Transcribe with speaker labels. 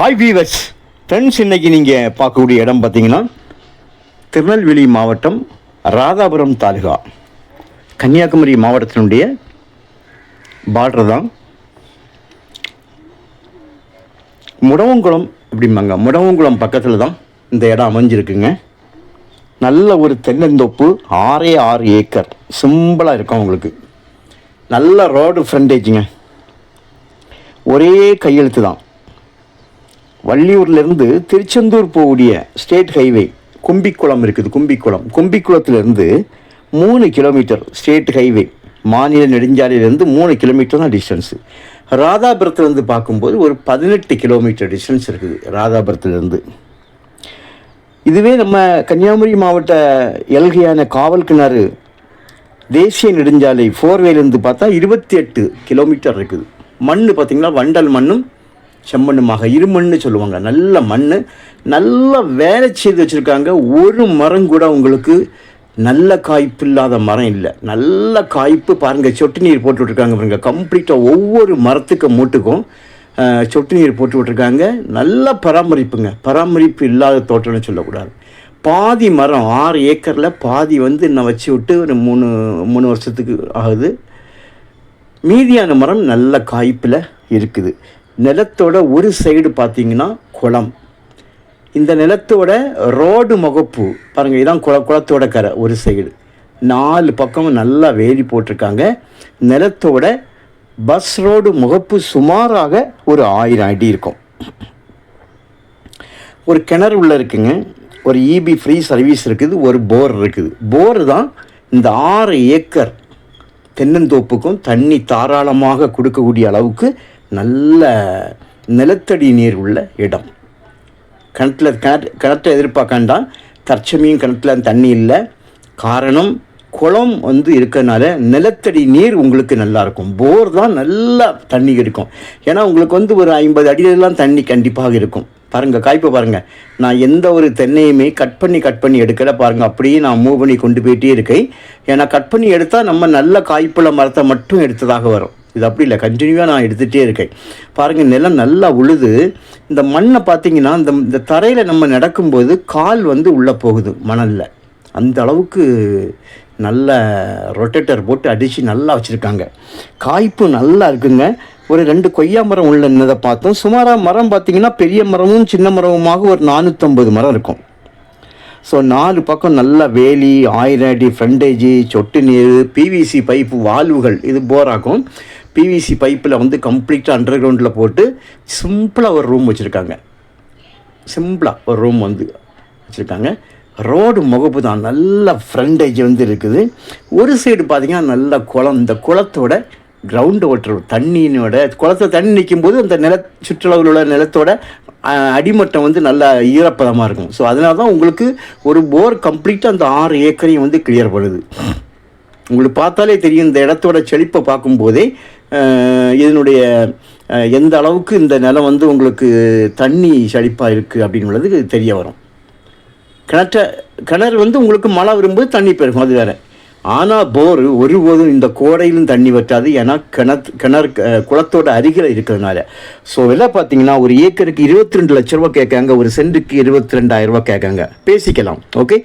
Speaker 1: Hi viewers friends இன்னைக்கு நீங்கள் பார்க்கக்கூடிய இடம் பார்த்தீங்கன்னா திருநெல்வேலி மாவட்டம் ராதாபுரம் தாலுகா. கன்னியாகுமரி மாவட்டத்தினுடைய பார்டர் தான். முடவங்குளம் அப்படிம்பாங்க. முடவங்குளம் பக்கத்தில் தான் இந்த இடம் அமைஞ்சிருக்குங்க. நல்ல ஒரு தென்னந்தோப்பு ஆறே ஆறு ஏக்கர். சிம்பிளாக இருக்கும் உங்களுக்கு. நல்ல ரோடு ஃப்ரண்டேஜுங்க ஒரே கையெழுத்து தான். வள்ளியூர்லேருந்து திருச்செந்தூர் போகக்கூடிய ஸ்டேட் ஹைவே கும்பிக்குளம் இருக்குது கும்பிக்குளம். கும்பிக்குளத்துலேருந்து மூணு கிலோமீட்டர் ஸ்டேட் ஹைவே மாநில நெடுஞ்சாலையிலேருந்து மூணு கிலோமீட்டர் தான் டிஸ்டன்ஸு ராதாபுரத்துலேருந்து பார்க்கும்போது ஒரு பதினெட்டு கிலோமீட்டர் டிஸ்டன்ஸ் இருக்குது ராதாபுரத்துலேருந்து. இதுவே நம்ம கன்னியாகுமரி மாவட்ட எல்கையான காவல் கிணறு தேசிய நெடுஞ்சாலை ஃபோர்வேலேருந்து பார்த்தா இருபத்தி எட்டு கிலோமீட்டர் இருக்குது. மண் பார்த்திங்கன்னா வண்டல் மண்ணும் செம்மண்ணுமாக இருமண்ணு சொல்லுவாங்க. நல்ல மண் நல்லா வேலை செய்து வச்சுருக்காங்க. ஒரு மரம் கூட உங்களுக்கு நல்ல காய்ப்பு இல்லாத மரம் இல்லை. நல்ல காய்ப்பு பாருங்கள் சொட்டு நீர் போட்டு விட்ருக்காங்க பாருங்கள் கம்ப்ளீட்டாக ஒவ்வொரு மரத்துக்கு மூட்டுக்கும் சொட்டு நீர் போட்டு விட்ருக்காங்க நல்ல பராமரிப்புங்க. பராமரிப்பு இல்லாத தோட்டம்னு சொல்லக்கூடாது. பாதி மரம் ஆறு ஏக்கரில் பாதி வந்து இன்னும் வச்சு விட்டு ஒரு மூணு மூணு வருஷத்துக்கு ஆகுது. மீதியான மரம் நல்ல காய்ப்பில் இருக்குது. நிலத்தோட ஒரு சைடு பார்த்தீங்கன்னா குளம். இந்த நிலத்தோட ரோடு முகப்பு பாருங்கள் இதான் குள குளத்தோட கரை ஒரு சைடு நாலு பக்கம் நல்லா வேலி போட்டிருக்காங்க. நிலத்தோட பஸ் ரோடு முகப்பு சுமாராக ஒரு ஆயிரம் அடி இருக்கும். ஒரு கிணறு உள்ளே இருக்குங்க. ஒரு இபி ஃப்ரீ சர்வீஸ் இருக்குது. ஒரு போர் இருக்குது. போர் தான் இந்த ஆறு ஏக்கர் தென்னந்தோப்புக்கும் தண்ணி தாராளமாக கொடுக்கக்கூடிய அளவுக்கு நல்ல நிலத்தடி நீர் உள்ள இடம். கிணத்துல கிணற்று கிணற்றை எதிர்பார்க்காண்டாம் தற்சமயம் கிணத்துல தண்ணி இல்லை. காரணம் குளம் வந்து இருக்கறனால நிலத்தடி நீர் உங்களுக்கு நல்லா இருக்கும். போர் தான் நல்லா தண்ணி இருக்கும். ஏன்னா உங்களுக்கு வந்து ஒரு ஐம்பது அடியிலலாம் தண்ணி கண்டிப்பாக இருக்கும். பாருங்கள் காய்ப்பை பாருங்கள் நான் எந்த ஒரு தென்னையுமே கட் பண்ணி கட் பண்ணி எடுக்கல. பாருங்கள் அப்படியே நான் மூவ் பண்ணி கொண்டு போயிட்டே இருக்கேன். ஏன்னா கட் பண்ணி எடுத்தால் நம்ம நல்ல காய்ப்புள்ள மரத்தை மட்டும் எடுத்ததாக வரும். இது அப்படி இல்லை கண்டினியூவாக நான் எடுத்துகிட்டே இருக்கேன். பாருங்கள் நிலம் நல்லா உழுது இந்த மண்ணை பார்த்தீங்கன்னா இந்த இந்த தரையில் நம்ம நடக்கும்போது கால் வந்து உள்ளே போகுது மணலில். அந்த அளவுக்கு நல்ல ரொட்டேட்டர் போட்டு அடித்து நல்லா வச்சுருக்காங்க. காய்ப்பு நல்லா இருக்குங்க. ஒரு ரெண்டு கொய்யா மரம் உள்ள நின்னதை பார்த்தோம். சுமாராக மரம் பார்த்தீங்கன்னா பெரிய மரமும் சின்ன மரமுமாக ஒரு நானூற்றம்பது மரம் இருக்கும். ஸோ நாலு பக்கம் நல்ல வேலி ஆயிரம் அடி ஃப்ரண்டேஜி சொட்டு நீர் பிவிசி பைப்பு வால்வுகள் இது போராகும் பிவிசி பைப்பில் வந்து கம்ப்ளீட்டாக அண்டர் கிரவுண்டில் போட்டு சிம்பிளாக ஒரு ரூம் வச்சுருக்காங்க. சிம்பிளாக ஒரு ரூம் வந்து வச்சுருக்காங்க. ரோடு முகப்பு தான் நல்ல ஃப்ரண்டேஜ் வந்து இருக்குது. ஒரு சைடு பார்த்திங்கன்னா நல்ல குளம் இந்த குளத்தோட கிரவுண்டு வாட்டர் தண்ணியினோட குளத்தை தண்ணி நிற்கும் போது அந்த நில சுற்றுலாவில் உள்ள நிலத்தோட அடிமட்டம் வந்து நல்லா ஈரப்பதமாக இருக்கும். ஸோ அதனால தான் உங்களுக்கு ஒரு போர் கம்ப்ளீட்டாக அந்த ஆறு ஏக்கரையும் வந்து கிளியர் பண்ணுது. உங்களுக்கு பார்த்தாலே தெரியும் இந்த இடத்தோட செழிப்பை பார்க்கும்போதே இதனுடைய எந்த அளவுக்கு இந்த நிலம் வந்து உங்களுக்கு தண்ணி செழிப்பாக இருக்குது அப்படின்னுள்ளது தெரிய வரும். கிணற்ற கிணறு வந்து உங்களுக்கு மழை வரும்போது தண்ணி பெருகும் அது வேறு. ஆனால் போர் ஒருபோதும் இந்த கோடையிலும் தண்ணி வற்றாது ஏன்னா கிணத்து கிணறு குளத்தோட அருகில் இருக்கிறதுனால. ஸோ விலை பார்த்தீங்கன்னா ஒரு ஏக்கருக்கு இருபத்தி ரெண்டு லட்ச ரூபா கேட்காங்க ஒரு சென்ட்டுக்கு இருபத்தி ரெண்டாயிரம் ரூபா கேட்காங்க. பேசிக்கலாம் ஓகே